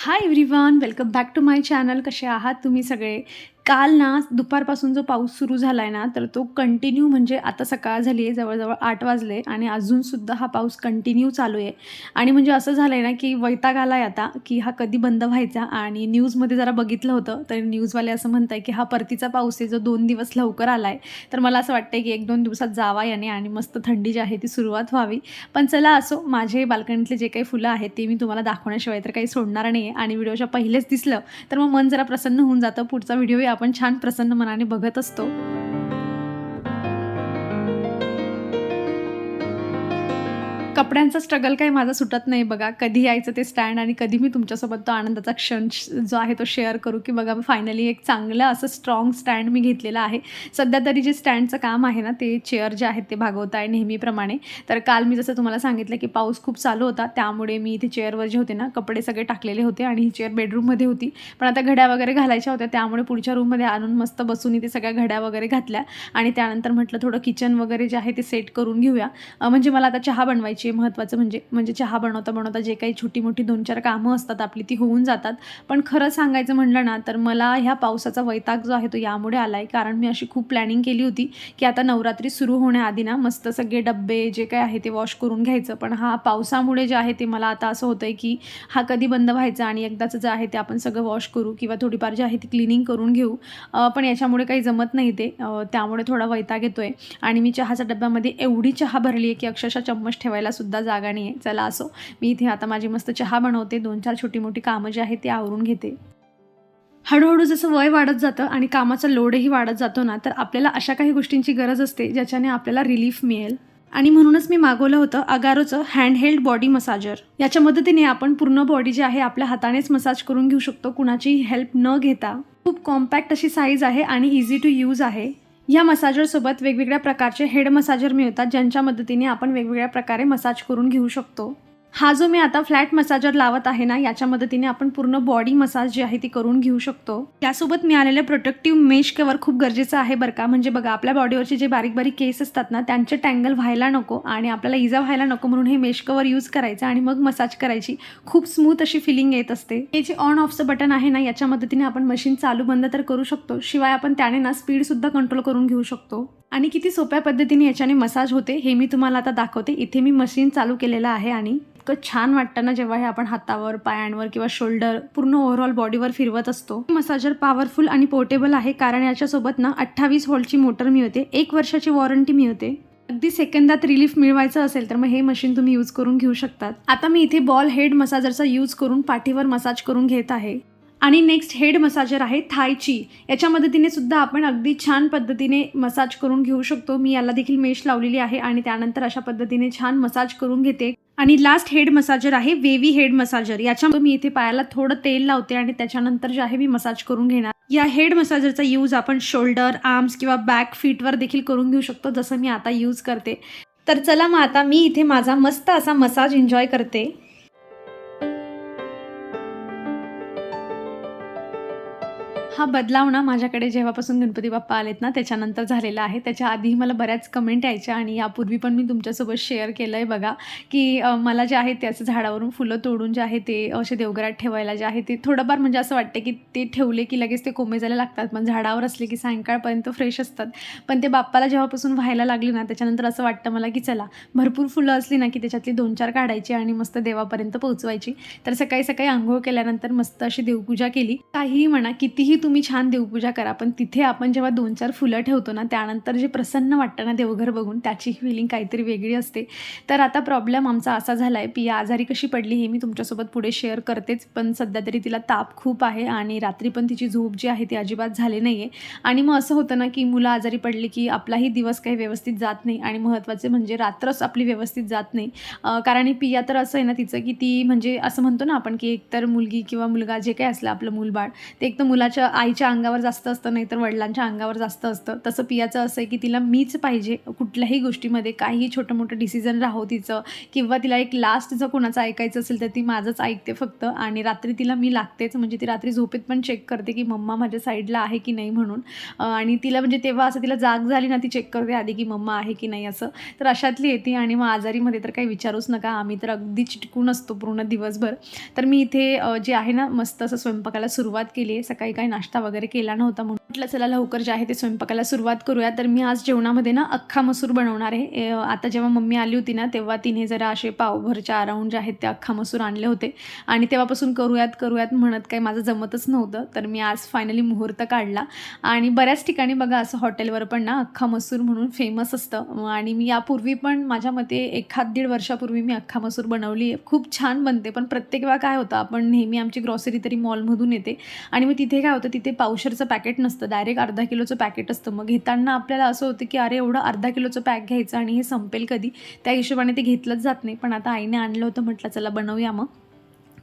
Hi everyone welcome back to my channel कसे आहात तुम्ही सगळे? काल ना दुपारपासून जो पाऊस सुरू झाला आहे ना तर तो कंटिन्यू म्हणजे आता सकाळ झाली आहे जवळजवळ आठ वाजले आणि अजूनसुद्धा हा पाऊस कंटिन्यू चालू आहे आणि म्हणजे असं झालं आहे ना की वैताग आला आहे आता की हा कधी बंद व्हायचा आणि न्यूजमध्ये जरा बघितलं होतं तर न्यूजवाले असं म्हणत आहे की हा परतीचा पाऊस आहे जो दोन दिवस लवकर आला आहे तर मला असं वाटतं की एक दोन दिवसात जावा याने आणि मस्त थंडी जी आहे ती सुरुवात व्हावी. पण चला असो माझे बाल्कनीतले जे काही फुलं आहेत ते मी तुम्हाला दाखवण्याशिवाय तर काही सोडणार नाही आहे आणि व्हिडिओच्या पहिलेच दिसलं तर मग मन जरा प्रसन्न होऊन जातं. पुढचा व्हिडिओही आपण छान प्रसन्न मनाने बघत असतो. कपड्यांचा स्ट्रगल काही माझा सुटत नाही बघा. कधी यायचं ते स्टँड आणि कधी मी तुमच्यासोबत तो आनंदाचा क्षण जो आहे तो शेअर करू की बघा फायनली एक चांगलं असं स्ट्रॉंग स्टँड मी घेतलेलं आहे. सध्या तरी जे स्टँडचं काम आहे ना ते चेअर जे आहेत ते भागवत आहे नेहमीप्रमाणे. तर काल मी जसं तुम्हाला सांगितलं की पाऊस खूप चालू होता त्यामुळे मी इथे चेअरवर जे होते ना कपडे सगळे टाकलेले होते आणि ही चेअर बेडरूममध्ये होती. पण आता घड्या वगैरे घालायच्या होत्या त्यामुळे पुढच्या रूममध्ये आणून मस्त बसून इथे सगळ्या घड्या वगैरे घातल्या. आणि त्यानंतर म्हटलं थोडं किचन वगैरे जे आहे ते सेट करून घेऊया. म्हणजे मला आता चहा बनवायची महत्त्वाचं म्हणजे म्हणजे चहा बनवता बनवता जे काही छोटी मोठी दोन चार कामं असतात आपली ती होऊन जातात. पण खरं सांगायचं म्हणलं ना तर मला ह्या पावसाचा वैताग जो आहे तो यामुळे आला आहे कारण मी अशी खूप प्लॅनिंग केली होती की आता नवरात्री सुरू होण्याआधी ना मस्त सगळे डब्बे जे काय आहे ते वॉश करून घ्यायचं. पण हा पावसामुळे जे आहे ते मला आता असं होतं आहे की हा कधी बंद व्हायचा आणि एकदाचं जे आहे ते आपण सगळं वॉश करू किंवा थोडीफार जे आहे ती क्लिनिंग करून घेऊ. पण याच्यामुळे काही जमत नाही ते. त्यामुळे थोडा वैताग येतो आहे आणि मी चहाच्या डब्यामध्ये एवढी चहा भरली आहे की अक्षरशः चम्मच ठेवायला सुद्धा जागा नाही आहे चला असो. मी इथे आता माझी मस्त चहा बनवते. दोन चार छोटी मोठी कामं जी आहेत ती आवरून घेते. हळूहळू जसं वय वाढत जातं आणि कामाचा लोडही वाढत जातो ना तर आपल्याला अशा काही गोष्टींची गरज असते ज्याच्याने आपल्याला रिलीफ मिळेल. आणि म्हणूनच मी मागवलं होतं अगारोचं हँडहेल्ड बॉडी मसाजर याच्या मदतीने आपण पूर्ण बॉडी जी आहे आपल्या हातानेच मसाज करून घेऊ शकतो. कुणाचीही हेल्प न घेता. खूप कॉम्पॅक्ट अशी साईज आहे आणि इझी टू यूज आहे. या मसाजरसोबत वेगवेगळ्या प्रकारचे हेड मसाजर मिळतात ज्यांच्या मदतीने आपण वेगवेगळ्या प्रकारे मसाज करून घेऊ शकतो. हा जो मी आता फ्लॅट मसाजर लावत आहे ना याच्या मदतीने आपण पूर्ण बॉडी मसाज जी आहे ती करून घेऊ शकतो. त्यासोबत मिळालेलं प्रोटेक्टिव्ह मेश कवर खूप गरजेचं आहे बरं का. म्हणजे बघा आपल्या बॉडीवरचे जे बारीक बारीक केस असतात ना त्यांचे टँगल व्हायला नको आणि आपल्याला इजा व्हायला नको म्हणून हे मेश कवर यूज करायचं आणि मग मसाज करायची. खूप स्मूथ अशी फिलिंग येत असते. हे जे ऑन ऑफचं बटन आहे ना याच्या मदतीने आपण मशीन चालू बंद तर करू शकतो. शिवाय आपण त्याने ना स्पीडसुद्धा कंट्रोल करून घेऊ शकतो. आणि किती सोप्या पद्धतीने याच्याने मसाज होते हे मी तुम्हाला आता दाखवते. इथे मी मशीन चालू केलेलं आहे आणि इतकं छान वाटतं ना जेव्हा हे आपण हातावर पायांवर किंवा शोल्डर पूर्ण ओव्हरऑल बॉडीवर फिरवत असतो. मसाजर पॉवरफुल आणि पोर्टेबल आहे कारण याच्यासोबत ना अठ्ठावीस व्होल्टची मोटर मिळते एक वर्षाची वॉरंटी मिळते. अगदी सेकंदात रिलीफ मिळवायचं असेल तर मग हे मशीन तुम्ही यूज करून घेऊ शकतात. आता मी इथे बॉल हेड मसाजरचा यूज करून पाठीवर मसाज करून घेत आहे. आणि नेक्स्ट हेड मसाजर आहे थायची याच्या मदतीने सुद्धा आपण अगदी छान पद्धतीने मसाज करून घेऊ शकतो. मी याला देखील मेश लावलेली आहे आणि त्यानंतर अशा पद्धतीने छान मसाज करून घेते. आणि लास्ट हेड मसाजर आहे वेवी हेड मसाजर याच्या मी इथे पायाला थोडं तेल लावते आणि त्याच्यानंतर जे आहे मी मसाज करून घेणार. या हेड मसाजरचा यूज आपण शोल्डर आर्म्स किंवा बॅक फीटवर देखील करून घेऊ शकतो जसं मी आता यूज करते. तर चला मग आता मी इथे माझा मस्त असा मसाज एन्जॉय करते. हा बदलाव ना माझ्याकडे जेव्हापासून गणपती बाप्पा आलेत ना त्याच्यानंतर झालेला आहे. त्याच्या आधी मला बऱ्याच कमेंट यायच्या आणि यापूर्वी पण मी तुमच्यासोबत शेअर केलं आहे बघा की मला जे आहे ते असं झाडावरून फुलं तोडून जे आहे ते असे देवघरात ठेवायला जे आहे ते थोडंफार म्हणजे असं वाटते की ते ठेवले की लगेच ते कोमे जायला लागतात. पण झाडावर असले की सायंकाळपर्यंत फ्रेश असतात. पण ते बाप्पाला जेव्हापासून व्हायला लागले ना त्याच्यानंतर असं वाटतं मला की चला भरपूर फुलं असली ना की त्याच्यातली दोन चार काढायची आणि मस्त देवापर्यंत पोहोचवायची. तर सकाळी सकाळी आंघोळ केल्यानंतर मस्त अशी देवपूजा केली. काहीही म्हणा कितीही तुम्ही तुम्ही छान देवपूजा करा पण तिथे आपण जेव्हा दोन चार फुलं ठेवतो ना त्यानंतर जे प्रसन्न वाटतं ना देवघर बघून त्याची फिलिंग काहीतरी वेगळी असते. तर आता प्रॉब्लेम आमचा असा झाला आहे पिया आजारी कशी पडली हे मी तुमच्यासोबत पुढे शेअर करतेच पण सध्या तरी तिला ताप खूप आहे आणि रात्री पण तिची झोप जी आहे ती अजिबात झाली नाही आहे आणि मग असं होतं ना की मुलं आजारी पडली की आपलाही दिवस काही व्यवस्थित जात नाही आणि महत्त्वाचे म्हणजे रात्रच आपली व्यवस्थित जात नाही. कारण ही पिया तर असं आहे ना तिचं की ती म्हणजे असं म्हणतो ना आपण की एकतर मुलगी किंवा मुलगा जे काही असलं आपलं मूलबाळ ते एक तर मुलाच्या आईच्या अंगावर जास्त असतं नाहीतर वडिलांच्या अंगावर जास्त असतं. तसं पियाचं असं आहे की तिला मीच पाहिजे कुठल्याही गोष्टीमध्ये. काहीही छोटं मोठं डिसिजन राहो तिचं. किंवा तिला एक लास्ट जर कोणाचं ऐकायचं असेल तर ती माझंच ऐकते फक्त. आणि रात्री तिला मी लागतेच. म्हणजे ती रात्री झोपेत पण चेक करते की मम्मा माझ्या साईडला आहे की नाही म्हणून. आणि तिला म्हणजे तेव्हा असं तिला जाग झाली ना ती चेक करते आधी की मम्मा आहे की नाही असं. तर अशातली येते आणि मग आजारीमध्ये तर काही विचारूच नका. आम्ही तर अगदी चिटकून असतो पूर्ण दिवसभर. तर मी इथे जे आहे ना मस्त असं स्वयंपाकाला सुरुवात केली आहे. सकाळी काही नाश्ता वगैरे केला नव्हता म्हणून म्हटलं चला लवकर जे आहे ते स्वयंपाकाला सुरुवात करूया. तर मी आज जेवणामध्ये ना अख्खा मसूर बनवणार आहे. आता जेव्हा मम्मी आली होती ना तेव्हा तिने जरा असे पावभरच्या अराऊंड जे आहेत ते अख्खा मसूर आणले होते. आणि तेव्हापासून करूयात करूयात म्हणत काही माझं जमतच नव्हतं. तर मी आज फायनली मुहूर्त काढला. आणि बऱ्याच ठिकाणी बघा असं हॉटेलवर पण ना अख्खा मसूर म्हणून फेमस असतं. आणि मी यापूर्वी पण माझ्या मते एखाद दीड वर्षापूर्वी मी अख्खा मसूर बनवली आहे. खूप छान बनते. पण प्रत्येक वेळा काय होतं आपण नेहमी आमची ग्रॉसरी तरी मॉलमधून येते. आणि मग तिथे काय होतं तिथे पावशरचं पॅकेट नसतं. डायरेक्ट अर्धा किलोचं पॅकेट असतं. मग घेताना आपल्याला असं होतं की अरे एवढं अर्धा किलोचं पॅक घ्यायचं आणि हे संपेल कधी? त्या हिशोबाने ते घेतलंच जात नाही. पण आता आईने आणलं होतं म्हटलं चला बनवूया मग.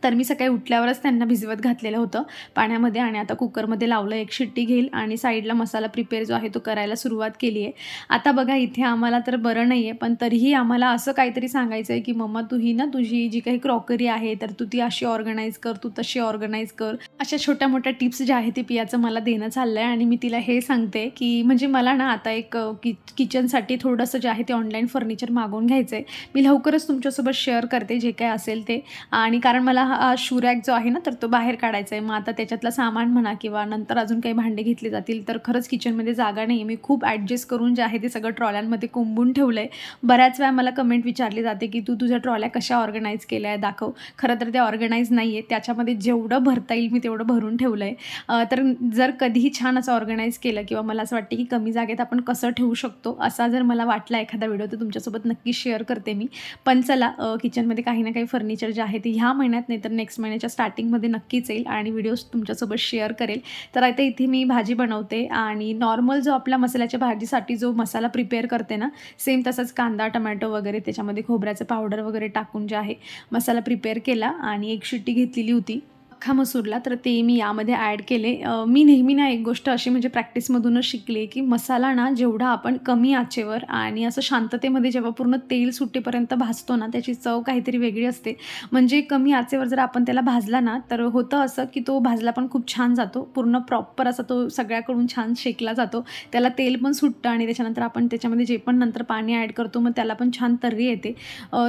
तर मी सकाळी उठल्यावरच त्यांना भिजवत घातलेलं होतं. पाण्यामध्ये आणि आता कुकरमध्ये लावलं एक शिट्टी घेईल आणि साईडला मसाला प्रिपेअर जो आहे तो करायला सुरुवात केली आहे. आता बघा इथे आम्हाला तर बरं नाही आहे पण तरीही आम्हाला असं काहीतरी सांगायचं आहे की मम्मा तू ही ना तुझी जी काही क्रॉकरी आहे तर तू ती अशी ऑर्गनाईज कर तू तशी ऑर्गनाईज कर. अशा छोट्या मोठ्या टिप्स ज्या आहेत ते पियाचं मला देणं चाललं आहे आणि मी तिला हे सांगते की म्हणजे मला ना आता एक कि किचनसाठी थोडंसं जे आहे ते ऑनलाईन फर्निचर मागवून घ्यायचं आहे मी लवकरच तुमच्यासोबत शेअर करते जे काय असेल ते. आणि कारण मला हा शूरॅक जो आहे ना तर तो बाहेर काढायचा आहे मग आता त्याच्यातलं सामान म्हणा किंवा नंतर अजून काही भांडे घेतले जातील तर खरंच किचनमध्ये जागा नाही आहे मी खूप ॲडजस्ट करून जे आहे ते सगळं ट्रॉल्यांमध्ये कोंबून ठेवलं आहे बऱ्याच वेळा मला कमेंट विचारली जाते की तू तुझ्या ट्रॉल्या कशा ऑर्गनाईज केल्या आहे दाखव. खरं तर ते ऑर्गनाईज नाही आहे त्याच्यामध्ये जेवढं भरता येईल मी तेवढं भरून ठेवलं आहे तर जर कधीही छान असं ऑर्गनाईज केलं किंवा मला असं वाटते की कमी जागेत आपण कसं ठेवू शकतो असा जर मला वाटला एखादा व्हिडिओ तर तुमच्यासोबत नक्की शेअर करते मी. पण चला किचनमध्ये काही ना काही फर्निचर जे आहे ते ह्या महिन्यात नाही तर नेक्स्ट महिन्याच्या स्टार्टिंगमध्ये नक्कीच येईल आणि व्हिडिओज तुमच्यासोबत शेअर करेल. तर आता इथे मी भाजी बनवते आणि नॉर्मल जो आपला मसाल्याच्या भाजीसाठी जो मसाला प्रिपेअर करते ना सेम तसंच कांदा टमॅटो वगैरे त्याच्यामध्ये खोबऱ्याचं पावडर वगैरे टाकून जे आहे मसाला प्रिपेअर केला आणि एक शिट्टी घेतलेली होती. अख्खा मसूरला तर ते मी यामध्ये ॲड केले. मी नेहमी ना एक गोष्ट अशी म्हणजे प्रॅक्टिसमधूनच शिकले की मसाला ना जेवढा आपण कमी आचेवर आणि असं शांततेमध्ये जेव्हा पूर्ण तेल सुटेपर्यंत भाजतो ना त्याची चव काहीतरी वेगळी असते. म्हणजे कमी आचेवर जर आपण त्याला भाजला ना तर होतं असं की तो भाजला पण खूप छान जातो. पूर्ण प्रॉपर असा तो सगळ्याकडून छान शेकला जातो. त्याला तेल पण सुटतं आणि त्याच्यानंतर आपण त्याच्यामध्ये जे पण नंतर पाणी ॲड करतो मग त्याला पण छान तर्री येते.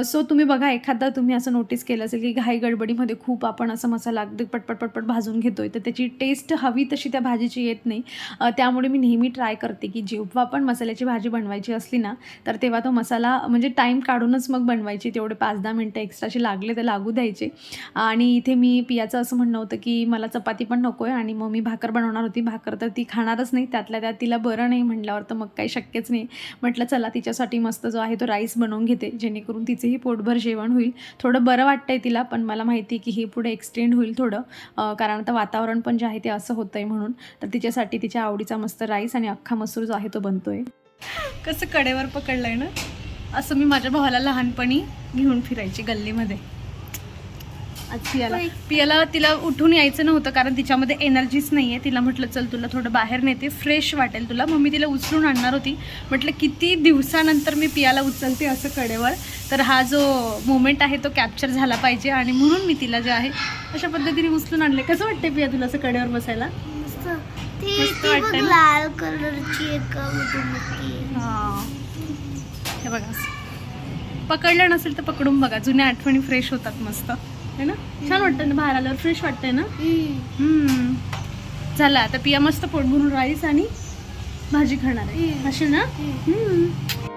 सो तुम्ही बघा एखादा तुम्ही असं नोटीस केलं असेल की घाई गडबडीमध्ये खूप आपण असं मसाला अगदी पटपट पटपट भाजून घेतो आहे तर त्याची टेस्ट हवी तशी त्या भाजीची येत नाही. त्यामुळे मी नेहमी ट्राय करते की जेव्हा पण मसाल्याची भाजी बनवायची असली ना तर तेव्हा तो मसाला म्हणजे टाईम काढूनच मग बनवायची. तेवढे पाच दहा मिनटं एक्स्ट्राचे लागले तर लागू द्यायचे. आणि इथे मी पियाचं असं म्हणणं होतं की मला चपाती पण नको आहे आणि मग मी भाकर बनवणार होती. भाकर तर ती खाणारच नाही. त्यातल्या त्यात तिला बरं नाही म्हटल्यावर तर मग काही शक्यच नाही. म्हटलं चला तिच्यासाठी मस्त जो आहे तो राईस बनवून घेते. जेणेकरून तिचेही पोटभर जेवण होईल. थोडं बरं वाटतंय तिला पण मला माहिती आहे की हे पुढे एक्सटेंड होईल थोडं. थोडं. कारण आता वातावरण पण जे आहे ते असं होतं आहे म्हणून. तर तिच्यासाठी तिच्या आवडीचा मस्त राईस आणि अख्खा मसूर जो आहे तो बनतोय. कसं कडेवर पकडलंय ना? असं मी माझ्या भावाला लहानपणी घेऊन फिरायची गल्लीमध्ये. पियाला. पियाला तिला उठून यायचं नव्हतं कारण तिच्यामध्ये एनर्जीच नाही आहे तिला म्हटलं चल तुला थोडं बाहेर नेते फ्रेश वाटेल तुला. मग मी तिला उचलून आणणार होती. म्हटलं किती दिवसानंतर मी पियाला उचलते असं कडेवर. तर हा जो मोमेंट आहे तो कॅप्चर झाला पाहिजे आणि म्हणून मी तिला जे आहे अशा पद्धतीने उचलून आणले. कसं वाटते पिया तुला असं कडेवर बसायला? लाल कलरची हां. हे बघा. पकडलं नसेल तर पकडून बघा. जुन्या आठवणी फ्रेश होतात मस्त. है ना? छान वाटतं ना बाहेर आल्यावर? फ्रेश वाटतंय ना? हम्म. झालं आता पिया मस्त पोट भरून राईस आणि भाजी खाणार आहे. अशी ना? हम्म.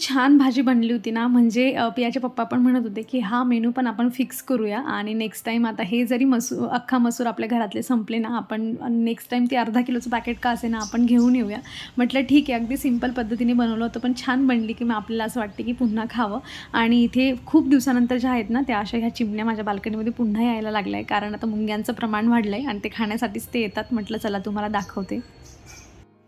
छान भाजी बनली होती ना. म्हणजे पियाचे पप्पा पण म्हणत होते की हा मेनू पण आपण फिक्स करूया आणि नेक्स्ट टाईम आता हे जरी मसूर अख्खा मसूर आपल्या घरातले संपले ना आपण नेक्स्ट टाईम ते अर्धा किलोचं पॅकेट का असे ना आपण घेऊन येऊया. म्हटलं ठीक आहे अगदी सिंपल पद्धतीने बनवलं होतं पण छान बनली की मग आपल्याला असं वाटते की पुन्हा खावं. आणि इथे खूप दिवसानंतर ज्या आहेत ना त्या अशा ह्या चिमण्या माझ्या बाल्कनीमध्ये पुन्हा यायला लागल्या आहे कारण आता मुंग्यांचं प्रमाण वाढलं आहे आणि ते खाण्यासाठीच ते येतात. म्हटलं चला तुम्हाला दाखवते.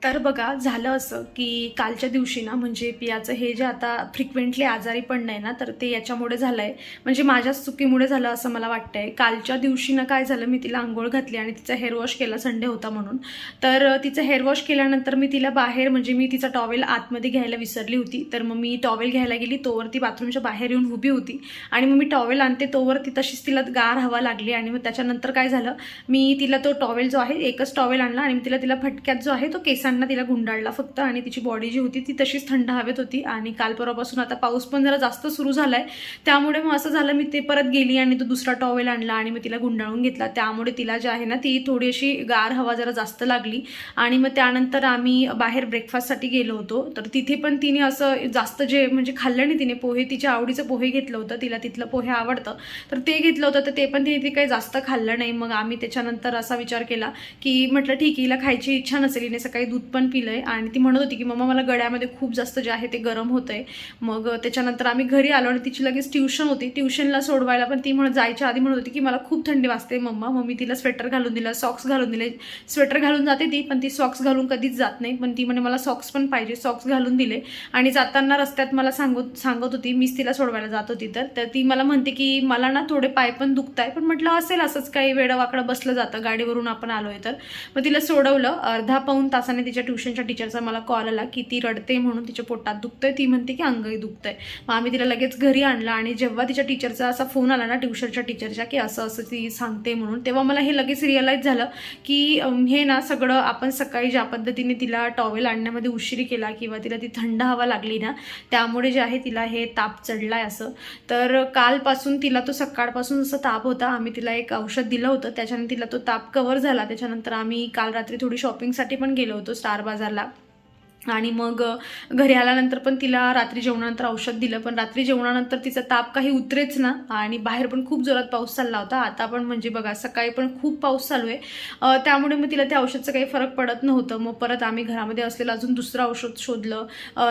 तर बघा झालं असं की कालच्या दिवशी ना म्हणजे पियाचं हे जे आता फ्रिक्वेंटली आजारी पडणं आहे ना तर ते याच्यामुळे झालं आहे म्हणजे माझ्याच चुकीमुळे झालं असं मला वाटतंय. कालच्या दिवशी ना काय झालं मी तिला आंघोळ घातली आणि तिचा हेअर वॉश केला संडे होता म्हणून. तर तिचं हेअर वॉश केल्यानंतर मी तिला बाहेर म्हणजे मी तिचा टॉवेल आतमध्ये घ्यायला विसरली होती. तर मग मी टॉवेल घ्यायला गेली तोवर ती बाथरूमच्या बाहेर येऊन उभी होती. आणि मग मी टॉवेल आणते तोवर ती तशीच तिला गार हवा लागली. आणि मग त्याच्यानंतर काय झालं मी तिला तो टॉवेल जो आहे एकच टॉवेल आणला आणि मी तिला तिला फटक्यात जो आहे तो दिवसांना तिला गुंडाळला फक्त आणि तिची बॉडी जी होती ती तशीच थंड हवेत होती. आणि काल परवापासून आता पाऊस पण जरा जास्त सुरू झालाय. त्यामुळे मग असं झालं मी ते परत गेली आणि तो दुसरा टॉवेल आणला आणि मी तिला गुंडाळून घेतला. त्यामुळे तिला जे आहे ना ती थोडी अशी गार हवा जरा जास्त लागली. आणि मग त्यानंतर आम्ही बाहेर ब्रेकफास्टसाठी गेलो होतो. तर तिथे पण तिने असं जास्त जे म्हणजे खाल्लं नाही तिने पोहे तिच्या आवडीचं पोहे घेतलं होतं. तिला तिथलं पोहे आवडतं. तर ते घेतलं होतं तर ते पण तिने ती काही जास्त खाल्लं नाही. मग आम्ही त्याच्यानंतर असा विचार केला की म्हटलं ठीक आहे हिला खायची इच्छा नसेल हिने सकाळी दूध पण पिलं आहे आणि ती म्हणत होती की मम्मा मला गळ्यामध्ये खूप जास्त जे आहे ते गरम होतंय. मग त्याच्यानंतर आम्ही घरी आलो आणि तिची लगेच ट्युशन होती. ट्युशनला सोडवायला पण ती म्हणत जायच्या आधी म्हणत होती की मला खूप थंडी वाजते मम्मा. मम्मी तिला स्वेटर घालून दिलं सॉक्स घालून दिले. स्वेटर घालून जाते ती पण ती सॉक्स घालून कधीच जात नाही. पण ती म्हणे मला सॉक्स पण पाहिजे. सॉक्स घालून दिले. आणि जाताना रस्त्यात मला सांगत सांगत होती मीच तिला सोडवायला जात होती तर. तर ती मला म्हणते की मला ना थोडे पाय पण दुखत आहे पण म्हटलं असेल असंच काही वेळावाकडं बसलं जातं गाडीवरून आपण आलोय तर. मग तिला सोडवलं अर्धा पाऊन तासाने तिच्या ट्युशनच्या टीचरचा मला कॉल आला की ती रडते म्हणून तिच्या पोटात दुखतंय. ती म्हणते की अंगही दुखतंय. मग आम्ही तिला लगेच घरी आणलं आणि जेव्हा तिच्या टीचरचा असा फोन आला ना ट्युशनच्या टीचरच्या की असं असं ती सांगते म्हणून तेव्हा मला हे लगेच रिअलाईज झालं की हे ना सगळं आपण सकाळी ज्या पद्धतीने तिला टॉवेल आणण्यामध्ये उशिरी केला किंवा तिला ती थंड हवा लागली ना त्यामुळे जे आहे तिला हे ताप चढलाय असं. तर कालपासून तिला तो सकाळपासून असं ताप होता. आम्ही तिला एक औषध दिलं होतं. त्याच्याने तिला तो ताप कव्हर झाला. त्याच्यानंतर आम्ही काल रात्री थोडी शॉपिंगसाठी पण गेलो होतो. स्टार बाजारला. आणि मग घरी आल्यानंतर पण तिला रात्री जेवणानंतर औषध दिलं पण रात्री जेवणानंतर तिचा ताप काही उतरेच ना. आणि बाहेर पण खूप जोरात पाऊस चालला होता. आता पण म्हणजे बघा सकाळी पण खूप पाऊस चालू आहे. त्यामुळे मग तिला त्या औषधचं काही फरक पडत नव्हतं. मग परत आम्ही घरामध्ये असलेलं अजून दुसरं औषध शोधलं.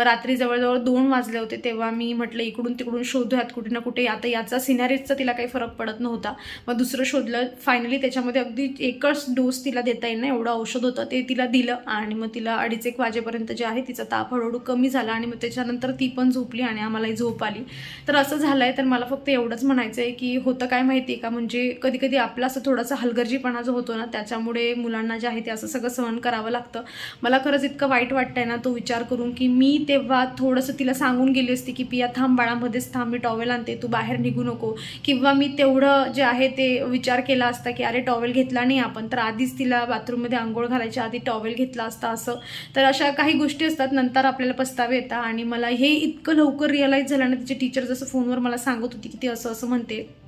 रात्री जवळजवळ दोन वाजले होते तेव्हा मी म्हटलं इकडून तिकडून शोधूयात कुठे ना कुठे. आता याचा सिनारीजचा तिला काही फरक पडत नव्हता. मग दुसरं शोधलं. फायनली त्याच्यामध्ये अगदी एकच डोस तिला देता येईल ना एवढं औषध होतं. ते तिला दिलं आणि मग तिला अडीच एक वाजेपर्यंत जे आहे तिचा ताप हळूहळू कमी झाला आणि मग त्याच्यानंतर ती पण झोपली आणि आम्हालाही झोप आली. तर असं झालं आहे तर मला फक्त एवढंच म्हणायचं आहे की होतं काय माहिती आहे का? म्हणजे कधी कधी आपला असं थोडासा हलगर्जीपणा जो होतो ना त्याच्यामुळे मुलांना जे आहे ते असं सगळं सहन करावं लागतं. मला खरंच इतकं वाईट वाटतंय ना तो विचार करून की मी तेव्हा थोडंसं तिला सांगून गेली असती की पिया थांब बाळामध्येच थांब मी टॉवेल आणते तू बाहेर निघू नको. किंवा मी तेवढं जे आहे ते विचार केला असता की अरे टॉवेल घेतला नाही आपण तर आधीच तिला बाथरूममध्ये आंघोळ घालायच्या आधी टॉवेल घेतला असता असं. तर अशा काही गोष्टी असतात नंतर आपल्याला पस्तावे येतात. आणि मला हे इतकं लवकर रिअलाईज झालं ना तिचे टीचर जसं फोनवर मला सांगत होती की ती असं असं म्हणते.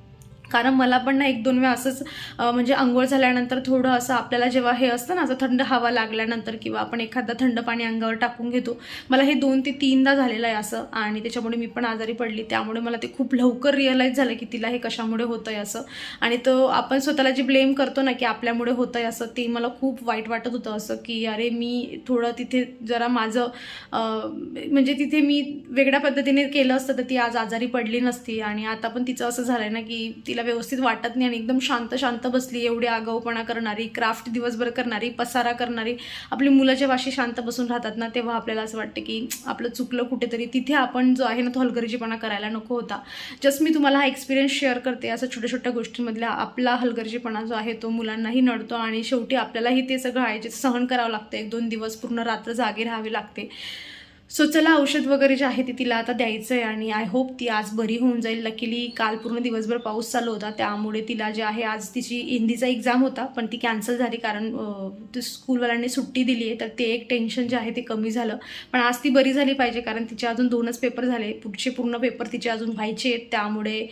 कारण मला पण ना एक दोन वेळा असंच म्हणजे आंघोळ झाल्यानंतर थोडं असं आपल्याला जेव्हा हे असतं ना असं थंड हवा लागल्यानंतर किंवा आपण एखादा थंड पाणी अंगावर टाकून घेतो. मला हे दोन ते तीनदा झालेलं आहे असं आणि त्याच्यामुळे मी पण आजारी पडली. त्यामुळे मला ते खूप लवकर रिअलाईज झालं की तिला हे कशामुळे होतं आहे असं. आणि तो आपण स्वतःला जे ब्लेम करतो ना की आपल्यामुळे होतं आहे असं ते मला खूप वाईट वाटत होतं असं की अरे मी थोडं तिथे जरा माझं म्हणजे तिथे मी वेगळ्या पद्धतीने केलं असतं तर ती आज आजारी पडली नसती आणि आता पण तिचं असं झालंय ना की तिला व्यवस्थित वाटत नाही आणि एकदम शांत शांत बसली एवढी आगाऊपणा करणारी क्राफ्ट दिवसभर करणारी पसारा करणारी आपली मुलं जेव्हा अशी शांत बसून राहतात ना तेव्हा आपल्याला असं वाटतं की आपलं चुकलं कुठेतरी तिथे आपण जो आहे ना तो हलगर्जीपणा करायला नको होता. जस्ट मी तुम्हाला हा एक्सपिरियन्स शेअर करते असं छोट्या छोट्या गोष्टींमधला आपला हलगर्जीपणा जो आहे तो मुलांनाही नडतो आणि शेवटी आपल्यालाही ते सगळं आहे जे सहन करावं लागतं. एक दोन दिवस पूर्ण रात्र जागे राहावी लागते. सो चला औषध वगैरे जे आहे ते तिला आता द्यायचं आहे आणि आय होप ती आज बरी होऊन जाईल. लकीली काल पूर्ण दिवसभर पाऊस चालू होता. त्यामुळे तिला जे आहे आज तिची हिंदीचा एक्झाम होता पण ती कॅन्सल झाली कारण स्कूलवाल्यांनी सुट्टी दिली आहे. तर ते एक टेन्शन जे आहे ते कमी झालं. पण आज ती बरी झाली पाहिजे कारण तिचे अजून दोनच पेपर झाले. पुढचे पूर्ण पेपर तिचे अजून व्हायचे आहेत. त्यामुळे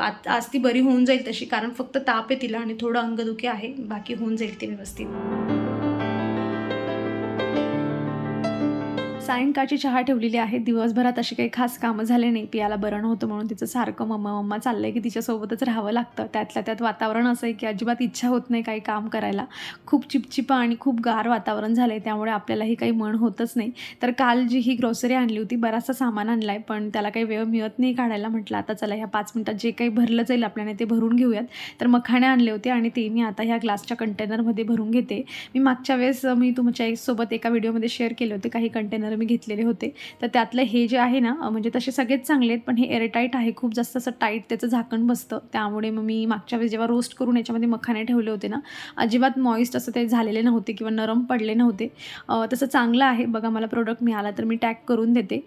आत- आज ती बरी होऊन जाईल तशी कारण फक्त ताप आहे तिला आणि थोडं अंगदुखी आहे. बाकी होऊन जाईल ती व्यवस्थित. सायंकाळची चहा ठेवलेली आहे. दिवसभरात अशी काही खास कामं झाले नाही. पियाला बरं नव्हतं म्हणून तिचं सारखं मम्मा मम्मा चाललंय की तिच्यासोबतच राहावं लागतं. त्यातल्या त्यात वातावरण असं आहे की अजिबात इच्छा होत नाही काही काम करायला. खूप चिपचिपा आणि खूप गार वातावरण झालं आहे त्यामुळे आपल्यालाही काही मन होतच नाही. तर काल जी ही ग्रोसरी आणली होती बराचसा सामान आणला आहे पण त्याला काही वेळ मिळत नाही काढायला म्हटलं आता चला ह्या पाच मिनटात जे काही भरलं जाईल आपल्याने ते भरून घेऊयात. तर मखाणे आणले होते आणि ते मी आता ह्या ग्लासच्या कंटेनरमध्ये भरून घेते. मी मागच्या वेळेस मी तुमच्यासोबत एका व्हिडिओमध्ये शेअर केले होते. काही कंटेनर मी घेतलेले होते. तर त्यातलं हे जे आहे ना म्हणजे तसे सगळेच चांगले आहेत पण हे एअरटाईट आहे. खूप जास्त असं टाईट त्याचं झाकण बसतं. त्यामुळे मग मी मागच्या वेळेस जेव्हा रोस्ट करून याच्यामध्ये मखाने ठेवले होते ना अजिबात मॉइस्ट असं ते झालेले नव्हते किंवा नरम पडले नव्हते. तसं चांगलं आहे. बघा मला प्रोडक्ट मिळाला तर मी टॅग करून देते.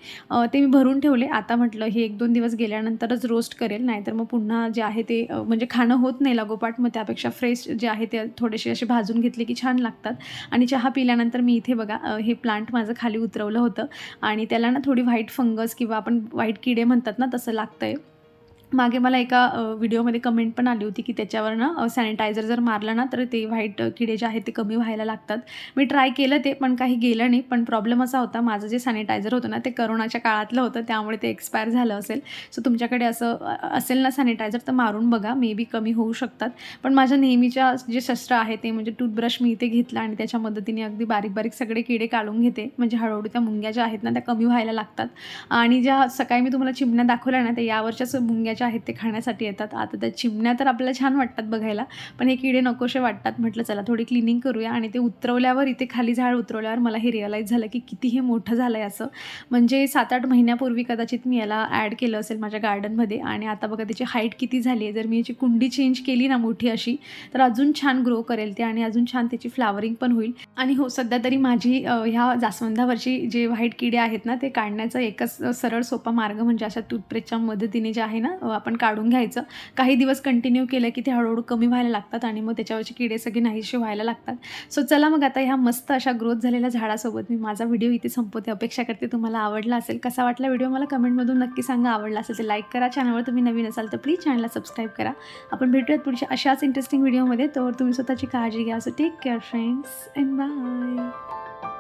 ते मी भरून ठेवले. आता म्हटलं हे एक दोन दिवस गेल्यानंतरच रोस्ट करेल नाहीतर मग पुन्हा जे आहे ते म्हणजे खाणं होत नाही लागोपाठ. मग त्यापेक्षा फ्रेश जे आहे ते थोडेसे असे भाजून घेतले की छान लागतात. आणि चहा पिल्यानंतर मी इथे बघा हे प्लांट माझं खाली उतरवलं होतं. आणि त्याला ना थोडी व्हाईट फंगस किंवा आपण व्हाईट किडे म्हणतात ना तसं लागतं आहे मागे मला एका व्हिडिओमध्ये कमेंट पण आली होती की त्याच्यावर ना सॅनिटायझर जर मारलं ना तर ते व्हाईट किडे जे आहेत ते कमी व्हायला लागतात. मी ट्राय केलं ते पण काही गेलं नाही. पण प्रॉब्लेम असा होता माझं जे सॅनिटायझर होतं ना ते करोनाच्या काळातलं होतं. त्यामुळे ते एक्सपायर झालं असेल. सो तुमच्याकडे असं असेल ना सॅनिटायझर तर मारून बघा. मे बी कमी होऊ शकतात. पण माझ्या नेहमीच्या जे शस्त्र आहे ते म्हणजे टूथब्रश मी इथे घेतला आणि त्याच्या मदतीने अगदी बारीक बारीक सगळे किडे काढून घेते. म्हणजे हळूहळू त्या मुंग्या ज्या आहेत ना त्या कमी व्हायला लागतात. आणि ज्या सकाळी मी तुम्हाला चिमण्या दाखवल्या ना त्या यावरच्याच मुंग्या जे आहेत ते खाण्यासाठी येतात. आता त्या चिमण्या तर आपल्याला छान वाटतात बघायला पण हे किडे नकोशे वाटतात. म्हटलं चला थोडी क्लिनिंग करूया आणि ते उतरवल्यावर इथे खाली झाड उतरवल्यावर मला हे रिअलाईज झालं की किती हे मोठं झालं आहे असं. म्हणजे सात आठ महिन्यापूर्वी कदाचित मी याला ॲड केलं असेल माझ्या गार्डनमध्ये आणि आता बघा त्याची हाईट किती झाली आहे. जर मी याची कुंडी चेंज केली ना मोठी अशी तर अजून छान ग्रो करेल ते आणि अजून छान त्याची फ्लावरिंग पण होईल. आणि हो सध्या तरी माझी ह्या जास्वंदावरची जे व्हाईट किडे आहेत ना ते काढण्याचा एकच सरळ सोपा मार्ग म्हणजे अशा टूथपेस्टच्या मदतीने जे आहे ना आपण काढून घ्यायचं. काही दिवस कंटिन्यू केलं की ते हळूहळू कमी व्हायला लागतात आणि मग त्याच्यावरचे किडे सगळे नाहीसे व्हायला लागतात. सो चला मग आता ह्या मस्त अशा ग्रोथ झालेल्या झाडासोबत मी माझा व्हिडिओ इथे संपवते. अपेक्षा करते तुम्हाला आवडला असेल कसा वाटला व्हिडिओ मला कमेंटमधून नक्की सांगा. आवडला असेल तर लाईक करा. चॅनलवर तुम्ही नवीन असाल तर प्लीज चॅनलला सबस्क्राईब करा. आपण भेटूयात पुढच्या अशाच इंटरेस्टिंग व्हिडिओमध्ये तर तुम्ही स्वतःची काळजी घ्या. So take care friends and bye